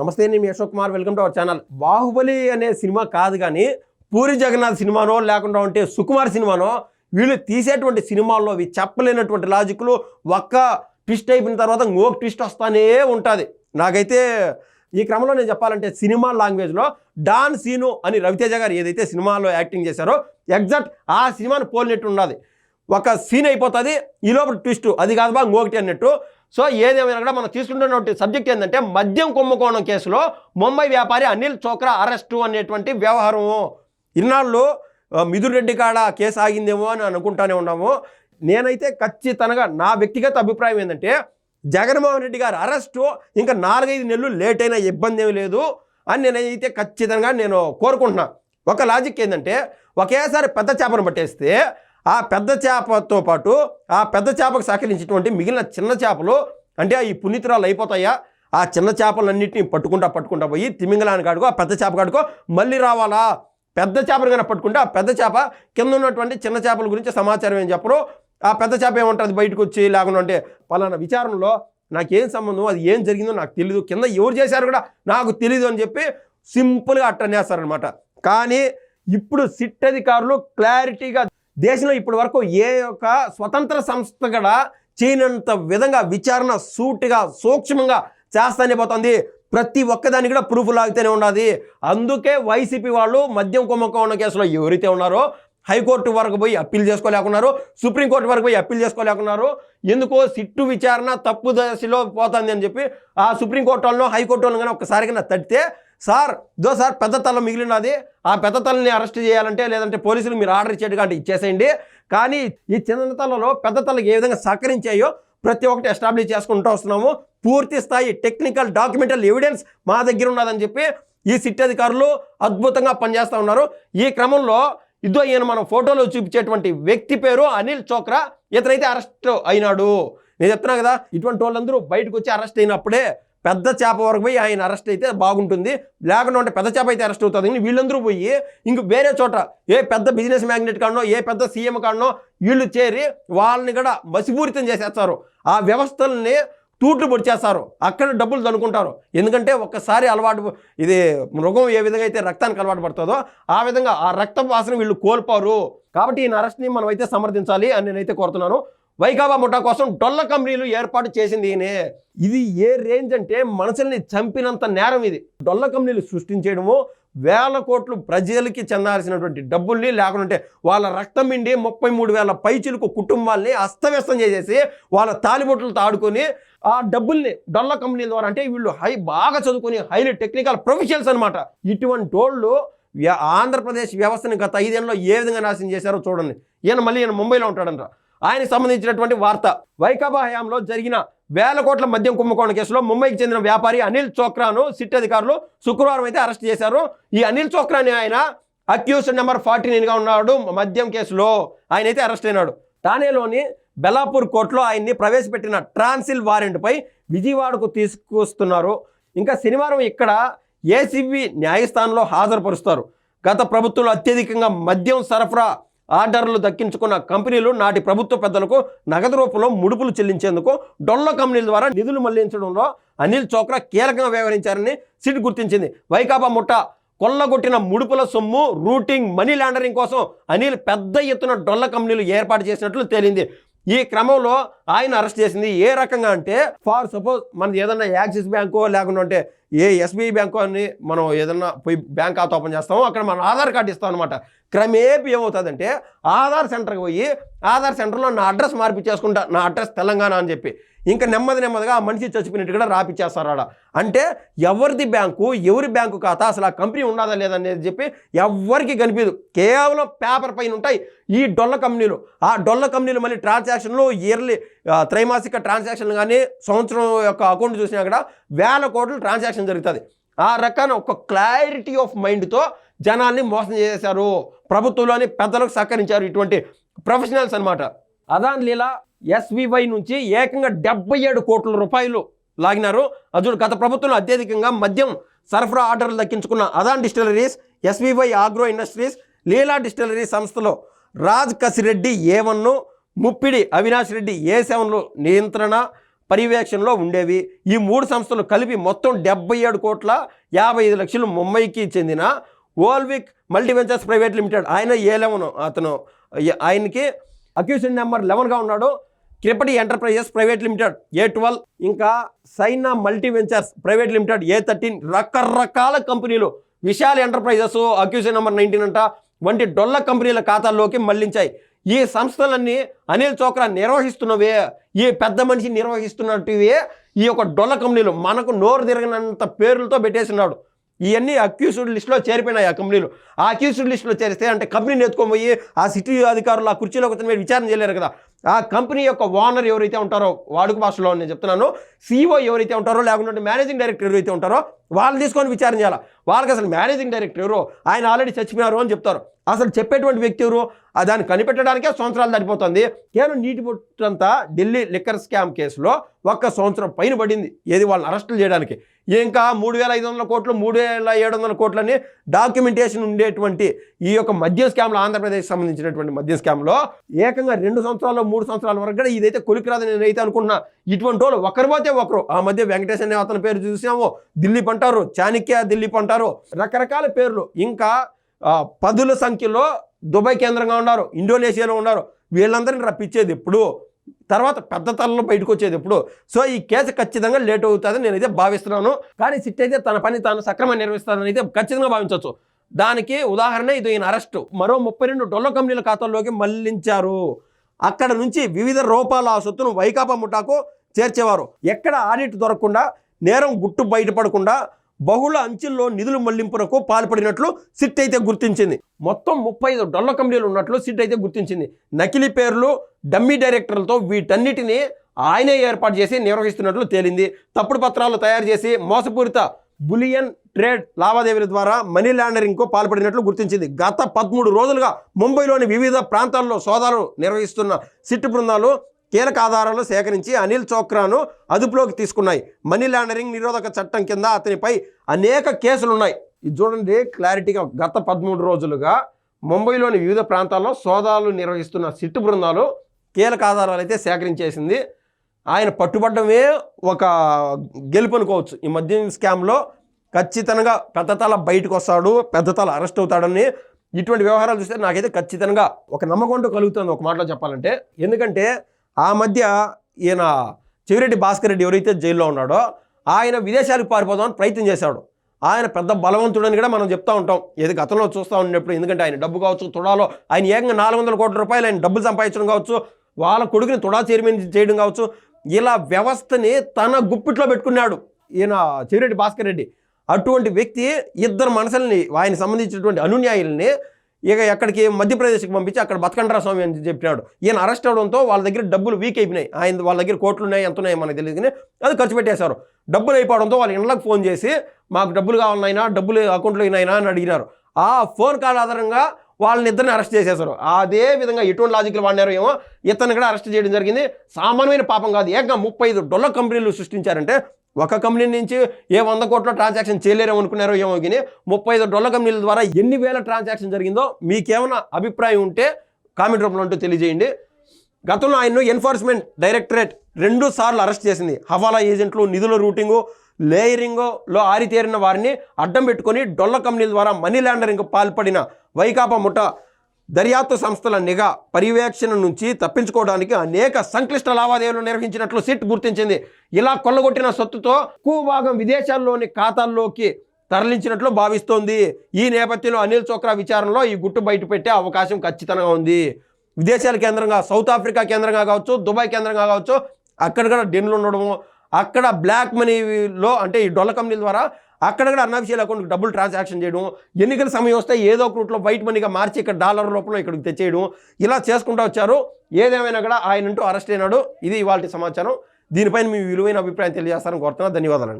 నమస్తే నేను యశోక్ Ashok Kumar. Welcome to our channel. Baahubali అనే సినిమా కాదు కానీ పూరి జగన్నాథ్ సినిమానో లేకుండా ఉంటే సుకుమార్ సినిమానో వీళ్ళు తీసేటువంటి సినిమాల్లో ఇవి చెప్పలేనటువంటి లాజిక్లు ఒక్క ట్విస్ట్ అయిపోయిన తర్వాత ఇంకొక ట్విస్ట్ వస్తానే ఉంటుంది. నాకైతే ఈ క్రమంలో నేను చెప్పాలంటే సినిమా లాంగ్వేజ్లో డాన్ సీను అని రవితేజ గారు ఏదైతే సినిమాలో యాక్టింగ్ చేశారో ఎగ్జాక్ట్ ఆ సినిమాను పోలినట్టు ఉన్నది ఒక సీన్ అయిపోతుంది ఈ లోపల ట్విస్ట్ అది కాదు బా ఇంకొకటి అన్నట్టు సో ఏదేమైనా కూడా మనం తీసుకుంటున్నటువంటి సబ్జెక్ట్ ఏంటంటే మద్యం కుంభకోణం కేసులో ముంబై వ్యాపారి అనిల్ చోక్రా అరెస్టు అనేటువంటి వ్యవహారము ఇన్నాళ్ళు ఆ, మిథున్ రెడ్డి కాడ కేసు ఆగిందేమో అని అనుకుంటానే ఉన్నాము. నేనైతే ఖచ్చితంగా నా వ్యక్తిగత అభిప్రాయం ఏంటంటే జగన్మోహన్ రెడ్డి గారు అరెస్టు ఇంకా నాలుగైదు నెలలు లేట్ అయినా ఇబ్బంది ఏమీ లేదు అని నేనైతే ఖచ్చితంగా నేను కోరుకుంటున్నా. ఒక లాజిక్ ఏంటంటే ఒకేసారి పెద్ద చేపను పట్టేస్తే ఆ పెద్ద చేపతో పాటు ఆ పెద్ద చేపకు సహకరించినటువంటి మిగిలిన చిన్న చేపలు అంటే ఈ పునీతురాలు అయిపోతాయా? ఆ చిన్న చేపలన్నింటినీ పట్టుకుంటా పట్టుకుంటా పోయి తిమింగలాని కాడుకో ఆ పెద్ద చేప కాడుకో మళ్ళీ రావాలా? పెద్ద చేపను కనుక పట్టుకుంటే ఆ పెద్ద చేప కింద ఉన్నటువంటి చిన్న చేపల గురించి సమాచారం ఏం చెప్పరు? ఆ పెద్ద చేప ఏముంటుంది బయటకు వచ్చి లేకుండా అంటే పలానా విచారణలో నాకేం సంబంధం? అది ఏం జరిగిందో నాకు తెలియదు కింద ఎవరు చేశారు కూడా నాకు తెలియదు అని చెప్పి సింపుల్గా అట్టనేస్తారనమాట కానీ ఇప్పుడు సిట్ అధికారులు క్లారిటీగా దేశంలో ఇప్పటి వరకు ఏ యొక్క స్వతంత్ర సంస్థ కూడా చేయనంత విధంగా విచారణ సూటిగా సూక్ష్మంగా చేస్తానే పోతుంది. ప్రతి ఒక్కదానికి కూడా ప్రూఫ్ లాగితేనే ఉన్నది అందుకే వైసీపీ వాళ్ళు మద్యం కుంభకోణం కేసులో ఎవరైతే ఉన్నారో హైకోర్టు వరకు పోయి అప్పీల్ చేసుకోలేకున్నారు సుప్రీంకోర్టు వరకు పోయి అప్పీల్ చేసుకోలేకున్నారు. ఎందుకో సిట్టు విచారణ తప్పు దశలో పోతుంది అని చెప్పి ఆ సుప్రీంకోర్టు వాళ్ళను హైకోర్టు వాళ్ళని కానీ ఒకసారి కన్నా తడితే సార్ ఇదో సార్ పెద్ద తల మిగిలినది. ఆ పెద్ద తలని అరెస్ట్ చేయాలంటే లేదంటే పోలీసులు మీరు ఆర్డర్ ఇచ్చేట్టుగా అంటే ఇచ్చేసేయండి. కానీ ఈ చిన్న తలలో పెద్ద తలకు ఏ విధంగా సహకరించాయో ప్రతి ఒక్కటి ఎస్టాబ్లిష్ చేసుకుంటూ వస్తున్నాము. పూర్తి స్థాయి టెక్నికల్ డాక్యుమెంటల్ ఎవిడెన్స్ మా దగ్గర ఉన్నదని చెప్పి ఈ సిట్ అధికారులు అద్భుతంగా పనిచేస్తూ ఉన్నారు. ఈ క్రమంలో ఇదో ఈయన మనం ఫోటోలో చూపించేటువంటి వ్యక్తి పేరు అనిల్ చోక్రా. ఇతనైతే అరెస్ట్ అయినాడు. నేను చెప్తున్నా కదా ఇటువంటి వాళ్ళందరూ బయటకు వచ్చి అరెస్ట్ అయినప్పుడే పెద్ద చేప వరకు పోయి ఆయన అరెస్ట్ అయితే బాగుంటుంది. లేకుండా ఉంటే పెద్ద చేప అయితే అరెస్ట్ అవుతుంది కానీ వీళ్ళందరూ పోయి ఇంక వేరే చోట ఏ పెద్ద బిజినెస్ మ్యాగ్నెట్ కాడనో ఏ పెద్ద సీఎం కాడనో వీళ్ళు చేరి వాళ్ళని కూడా మసిపూరితం చేసేస్తారు. ఆ వ్యవస్థల్ని తూట్లు పొడిచేస్తారు. అక్కడ డబ్బులు దనుకుంటారు ఎందుకంటే ఒక్కసారి అలవాటు ఇది మృగం ఏ విధంగా అయితే రక్తానికి అలవాటు పడుతుందో ఆ విధంగా ఆ రక్త వాసన వీళ్ళు కోల్పోరు. కాబట్టి ఈయన అరెస్ట్ని మనం అయితే సమర్థించాలి అని నేనైతే కోరుతున్నాను. వైకాపా ముఠా కోసం డొల్ల కంపెనీలు ఏర్పాటు చేసింది ఈయనే. ఇది ఏ రేంజ్ అంటే మనుషుల్ని చంపినంత నేరం ఇది. డొల్ల కంపెనీలు సృష్టించేయడము వేల కోట్లు ప్రజలకి చెందాల్సినటువంటి డబ్బుల్ని లేకుంటే వాళ్ళ రక్తం మిండి ముప్పై మూడు వేల పైచులకు కుటుంబాల్ని అస్తవ్యస్తం చేసేసి వాళ్ళ తాలిబొట్లతో ఆడుకొని ఆ డబ్బుల్ని డొల్ల కంపెనీల ద్వారా అంటే వీళ్ళు హై బాగా చదువుకుని హైలీ టెక్నికల్ ప్రొఫెషనల్స్ అనమాట ఇటువంటి వాళ్ళు వ్య- ఆంధ్రప్రదేశ్ వ్యవస్థని గత ఐదేళ్ళలో ఏ విధంగా నాశనం చేశారో చూడండి. ఈయన మళ్ళీ ఈయన ముంబైలో ఉంటాడంట. ఆయనకు సంబంధించినటువంటి వార్త. వైకాపా హయాంలో జరిగిన వేల కోట్ల మద్యం కుంభకోణ కేసులో ముంబైకి చెందిన వ్యాపారి అనిల్ చోక్రాను సిట్ అధికారులు శుక్రవారం అయితే అరెస్ట్ చేశారు. ఈ అనిల్ చోక్రాని ఆయన అక్యూస్డ్ నెంబర్ ఫార్టీ నైన్గా ఉన్నాడు మద్యం కేసులో. ఆయన అయితే అరెస్ట్ అయినాడు. ఠానేలోని బెలాపూర్ కోర్టులో ఆయన్ని ప్రవేశపెట్టిన ట్రాన్సిల్ వారెంట్పై విజయవాడకు తీసుకొస్తున్నారు. ఇంకా శనివారం ఇక్కడ ఏసీబీ న్యాయస్థానంలో హాజరుపరుస్తారు. గత ప్రభుత్వంలో అత్యధికంగా మద్యం సరఫరా ఆర్డర్లు దక్కించుకున్న కంపెనీలు నాటి ప్రభుత్వ పెద్దలకు నగదు రూపంలో ముడుపులు చెల్లించేందుకు డొల్ల కంపెనీల ద్వారా నిధులు మళ్ళించడంలో అనిల్ చోక్రా కీలకంగా వ్యవహరించారని సిట్ గుర్తించింది. వైకాపా ముట్ట కొల్లగొట్టిన ముడుపుల సొమ్ము రూటింగ్ మనీ లాండరింగ్ కోసం అనిల్ పెద్ద ఎత్తున డొల్ల కంపెనీలు ఏర్పాటు చేసినట్లు తేలింది. ఈ క్రమంలో ఆయన అరెస్ట్ చేసింది ఏ రకంగా అంటే ఫార్ సపోజ్ మనది ఏదన్నా యాక్సిస్ బ్యాంకో లేకుండా అంటే ఏ ఎస్బీఐ బ్యాంకో అని మనం ఏదన్నా పోయి బ్యాంక్ ఖాతా ఓపెన్ చేస్తామో అక్కడ మనం ఆధార్ కార్డు ఇస్తాం అనమాట క్రమేపీ ఏమవుతుందంటే ఆధార్ సెంటర్కి పోయి ఆధార్ సెంటర్లో నా అడ్రస్ మార్పిచ్చేసుకుంటా నా అడ్రస్ తెలంగాణ అని చెప్పి. ఇంకా నెమ్మది నెమ్మదిగా ఆ మనిషి చచ్చిపోయినట్టు కూడా రాపిచ్చేస్తారు ఆడ అంటే ఎవరిది బ్యాంకు ఎవరి బ్యాంకు ఖాతా అసలు ఆ కంపెనీ ఉన్నదా లేదనేది చెప్పి ఎవరికి కనిపించదు కేవలం పేపర్ పైన ఉంటాయి ఈ డొల్ల కంపెనీలు. ఆ డొల్ల కంపెనీలు మళ్ళీ ట్రాన్సాక్షన్లు ఇయర్లీ త్రైమాసిక ట్రాన్సాక్షన్లు కానీ సంవత్సరం యొక్క అకౌంట్ చూసినా కూడా వేల కోట్లు ట్రాన్సాక్షన్ జరుగుతుంది. ఆ రకాన ఒక క్లారిటీ ఆఫ్ మైండ్తో జనాల్ని మోసం చేశారు. ప్రభుత్వంలోని పెద్దలకు సహకరించారు ఇటువంటి ప్రొఫెషనల్స్ అనమాట అదాన్ లీలా ఎస్వివై నుంచి ఏకంగా డెబ్బై ఏడు కోట్ల రూపాయలు లాగినారు. అదుడు గత ప్రభుత్వంలో అత్యధికంగా మద్యం సరఫరా ఆర్డర్లు దక్కించుకున్న Adan distilleries SVY agro industries Leela distillery సంస్థలో రాజ్ కసిరెడ్డి ఏ వన్ను ముప్పిడి అవినాష్ రెడ్డి ఏ సెవెన్లు నియంత్రణ పర్యవేక్షణలో ఉండేవి. ఈ మూడు సంస్థలు కలిపి మొత్తం డెబ్బై ఏడు కోట్ల యాభై ఐదు లక్షలు ముంబైకి చెందిన Olvik multi ventures private limited. ఆయన ఏ లెవెన్ అతను ఆయనకి అక్యూషన్ నెంబర్ లెవెన్గా ఉన్నాడు. Kripati enterprises private limited A twelve. ఇంకా Saina multi ventures private limited A thirteen. రకరకాల కంపెనీలు. Vishal enterprises accusation number nineteen అంట. వంటి డొల్ల కంపెనీల ఖాతాల్లోకి మళ్ళించాయి. ఈ సంస్థలన్నీ అనిల్ చోక్రా నిర్వహిస్తున్నవే. ఈ పెద్ద మనిషి నిర్వహిస్తున్నట్టువే ఈ యొక్క డొల్ల కంపెనీలు. మనకు నోరు తిరగనంత పేర్లతో పెట్టేసినాడు. ఇవన్నీ అక్యూస్డ్ లిస్టులో చేరిపోయినాయి ఆ కంపెనీలు. ఆ అక్యూస్డ్ లిస్టులో చేరిస్తే అంటే కంపెనీని ఎత్తుకొని పోయి ఆ సిటీ అధికారులు ఆ కుర్చీలో కూర్చొని మీరు విచారణ చేయలేరు కదా. ఆ కంపెనీ యొక్క ఓనర్ ఎవరైతే ఉంటారో వాడుక భాషలో నేను చెప్తున్నాను సీఓ ఎవరైతే ఉంటారో లేకుంటే మేనేజింగ్ డైరెక్టర్ ఎవరైతే ఉంటారో వాళ్ళు తీసుకొని విచారణ చేయాలి? వాళ్ళకి అసలు మేనేజింగ్ డైరెక్టర్ ఎవరు? ఆయన ఆల్రెడీ చచ్చిపోయారు అని చెప్తారు. అసలు చెప్పేటువంటి వ్యక్తి ఎవరు? దాన్ని కనిపెట్టడానికే సంవత్సరాలు సరిపోతుంది కేవలం నీటి బొట్టంతా ఢిల్లీ లిక్కర్ స్కామ్ కేసులో ఒక్క సంవత్సరం పైన పడింది. ఏది వాళ్ళని అరెస్టులు చేయడానికి. ఇంకా మూడు వేల ఐదు వందల కోట్లు మూడు వేల ఏడు వందల కోట్లని డాక్యుమెంటేషన్ ఉండేటువంటి ఈ యొక్క మద్యం స్కామ్లో ఆంధ్రప్రదేశ్ సంబంధించినటువంటి మద్యం స్కామ్లో ఏకంగా రెండు సంవత్సరాలు మూడు సంవత్సరాల వరకు కూడా ఇదైతే కొలికిరాదని నేనైతే అనుకుంటున్నా. ఇటువంటి వాళ్ళు ఒకరి పోతే ఒకరు. ఆ మధ్య వెంకటేష్ అనే అతని పేరు చూసాము ఢిల్లీ అంటారు చాణక్య ఢిల్లీ అంటారు రకరకాల పేర్లు. ఇంకా పదుల సంఖ్యలో దుబాయ్ కేంద్రంగా ఉన్నారు ఇండోనేషియాలో ఉన్నారు. వీళ్ళందరిని రప్పించేది ఎప్పుడు? తర్వాత పెద్ద తలలో బయటకు వచ్చేది ఎప్పుడు? సో ఈ కేసు ఖచ్చితంగా లేట్ అవుతుందని నేనైతే భావిస్తున్నాను. కానీ సిట్ అయితే తన పని తాను సక్రమంగా నిర్వహిస్తానని అయితే ఖచ్చితంగా భావించవచ్చు. దానికి ఉదాహరణ ఇది ఈయన అరెస్టు మరో ముప్పై రెండు డొల్ల కంపెనీల ఖాతాల్లోకి మళ్ళించారు. అక్కడ నుంచి వివిధ రూపాల ఆ సొత్తును వైకాపా ముఠాకు చేర్చేవారు. ఎక్కడ ఆడిట్ దొరకకుండా నేరం గుట్టు బయటపడకుండా బహుళ అంచెల్లో నిధులు మళ్ళింపునకు పాల్పడినట్లు సిట్ అయితే గుర్తించింది. మొత్తం ముప్పై ఐదు డొల్ల కంపెనీలు ఉన్నట్లు సిట్ అయితే గుర్తించింది. నకిలీ పేర్లు డమ్మీ డైరెక్టర్లతో వీటన్నిటిని ఆయనే ఏర్పాటు చేసి నిర్వహిస్తున్నట్లు తేలింది. తప్పుడు పత్రాలు తయారు చేసి మోసపూరిత బులియన్ ట్రేడ్ లావాదేవీల ద్వారా మనీ లాండరింగ్కు పాల్పడినట్లు గుర్తించింది. గత పదమూడు రోజులుగా ముంబైలోని వివిధ ప్రాంతాల్లో సోదాలు నిర్వహిస్తున్న సిట్ బృందాలు కీలక ఆధారాలు సేకరించి అనిల్ చోక్రాను అదుపులోకి తీసుకున్నాయి. మనీ లాండరింగ్ నిరోధక చట్టం కింద అతనిపై అనేక కేసులు ఉన్నాయి ఇది చూడండి క్లారిటీగా గత పదమూడు రోజులుగా ముంబైలోని వివిధ ప్రాంతాల్లో సోదాలు నిర్వహిస్తున్న సిట్టు బృందాలు కీలక ఆధారాలు అయితే సేకరించేసింది. ఆయన పట్టుబడ్డమే ఒక గెలుపు అనుకోవచ్చు. ఈ మద్యం స్కామ్లో ఖచ్చితంగా పెద్ద తల బయటకు వస్తాడు పెద్ద తల అరెస్ట్ అవుతాడని ఇటువంటి వ్యవహారాలు చూస్తే నాకైతే ఖచ్చితంగా ఒక నమ్మకంతో కలుగుతుంది ఒక మాటలో చెప్పాలంటే. ఎందుకంటే ఆ మధ్య ఈయన చెవిరెడ్డి భాస్కర్ రెడ్డి ఎవరైతే జైల్లో ఉన్నాడో ఆయన విదేశాలకు పారిపోదామని ప్రయత్నం చేశాడు. ఆయన పెద్ద బలవంతుడని కూడా మనం చెప్తా ఉంటాం. ఏది గతంలో చూస్తూ ఉన్నప్పుడు ఎందుకంటే ఆయన డబ్బు కావచ్చు తుడాలో ఆయన ఏకంగా నాలుగు వందల కోట్ల రూపాయలు ఆయన డబ్బులు సంపాదించడం కావచ్చు వాళ్ళ కొడుకుని తుడా చైర్మన్ చేయడం కావచ్చు ఇలా వ్యవస్థని తన గుప్పిట్లో పెట్టుకున్నాడు ఈయన చెవిరెడ్డి భాస్కర్ రెడ్డి. అటువంటి వ్యక్తి ఇద్దరు మనసుల్ని ఆయన సంబంధించినటువంటి అనున్యాయుల్ని ఇక ఎక్కడికి మధ్యప్రదేశ్కి పంపించి అక్కడ బతకండ్రా స్వామి అని చెప్పినాడు. ఈయన అరెస్ట్ అవడంతో వాళ్ళ దగ్గర డబ్బులు వీక్ అయిపోయినాయి. ఆయన వాళ్ళ దగ్గర కోట్లు ఉన్నాయి ఎంత ఉన్నాయి మనకు తెలియదు కానీ అది ఖర్చు పెట్టేశారు. డబ్బులు అయిపోవడంతో వాళ్ళ ఇళ్ళకి ఫోన్ చేసి మాకు డబ్బులు కావాలనైనా డబ్బులు అకౌంట్లో అయినాయినా అని అడిగినారు. ఆ ఫోన్ కాల్ ఆధారంగా వాళ్ళని ఇద్దరిని అరెస్ట్ చేసేశారు. అదే విధంగా ఎటువంటి లాజిక్లు వాడినారో ఏమో ఇతను కూడా అరెస్ట్ చేయడం జరిగింది. సామాన్యమైన పాపం కాదు. ఏకంగా ముప్పై ఐదు డొల్ల కంపెనీలు సృష్టించారంటే ఒక కంపెనీ నుంచి ఏ వంద కోట్ల ట్రాన్సాక్షన్ చేయలేరేమో అనుకున్నారో ఏమో కానీ ముప్పై ఐదు డొల్ల కంపెనీల ద్వారా ఎన్ని వేల ట్రాన్సాక్షన్ జరిగిందో మీకేమైనా అభిప్రాయం ఉంటే కామెంట్ రూపంలో ఉంటూ తెలియజేయండి. గతంలో ఆయన్ను ఎన్ఫోర్స్మెంట్ డైరెక్టరేట్ రెండు సార్లు అరెస్ట్ చేసింది. హవాలా ఏజెంట్లు నిధుల రూటింగు లేయరింగ్లో ఆరితేరిన వారిని అడ్డం పెట్టుకొని డొల్ల కంపెనీల ద్వారా మనీ లాండరింగ్ పాల్పడిన వైకాపా ముఠ దర్యాప్తు సంస్థల నిఘా పర్యవేక్షణ నుంచి తప్పించుకోవడానికి అనేక సంక్లిష్ట లావాదేవీలు నిర్వహించినట్లు సిట్ గుర్తించింది. ఇలా కొల్లగొట్టిన సొత్తుతో ఎక్కువ భాగం విదేశాల్లోని ఖాతాల్లోకి తరలించినట్లు భావిస్తోంది. ఈ నేపథ్యంలో అనిల్ చోక్రా విచారణలో ఈ గుట్టు బయటపెట్టే అవకాశం ఖచ్చితంగా ఉంది. విదేశాల కేంద్రంగా సౌత్ ఆఫ్రికా కేంద్రంగా కావచ్చు దుబాయ్ కేంద్రంగా కావచ్చు అక్కడ కూడా డెన్లు ఉండడము అక్కడ బ్లాక్ మనీలో అంటే ఈ డొల్ల కంపెనీల ద్వారా అక్కడ కూడా అన్అఫిషియల్ అకౌంట్కి డబ్బులు ట్రాన్సాక్షన్ చేయడం ఎన్నికల సమయం వస్తే ఏదో ఒక రూట్లో వైట్ మనీగా మార్చి ఇక్కడ డాలర్ రూపంలో ఇక్కడికి తెచ్చేయడం ఇలా చేసుకుంటూ వచ్చారు. ఏదేమైనా కూడా ఆయన అంటూ అరెస్ట్ అయినాడు. ఇది ఇవాళ సమాచారం. దీనిపైన మీ విలువైన అభిప్రాయం తెలియజేస్తారని కోరుతున్నా. ధన్యవాదాలండి.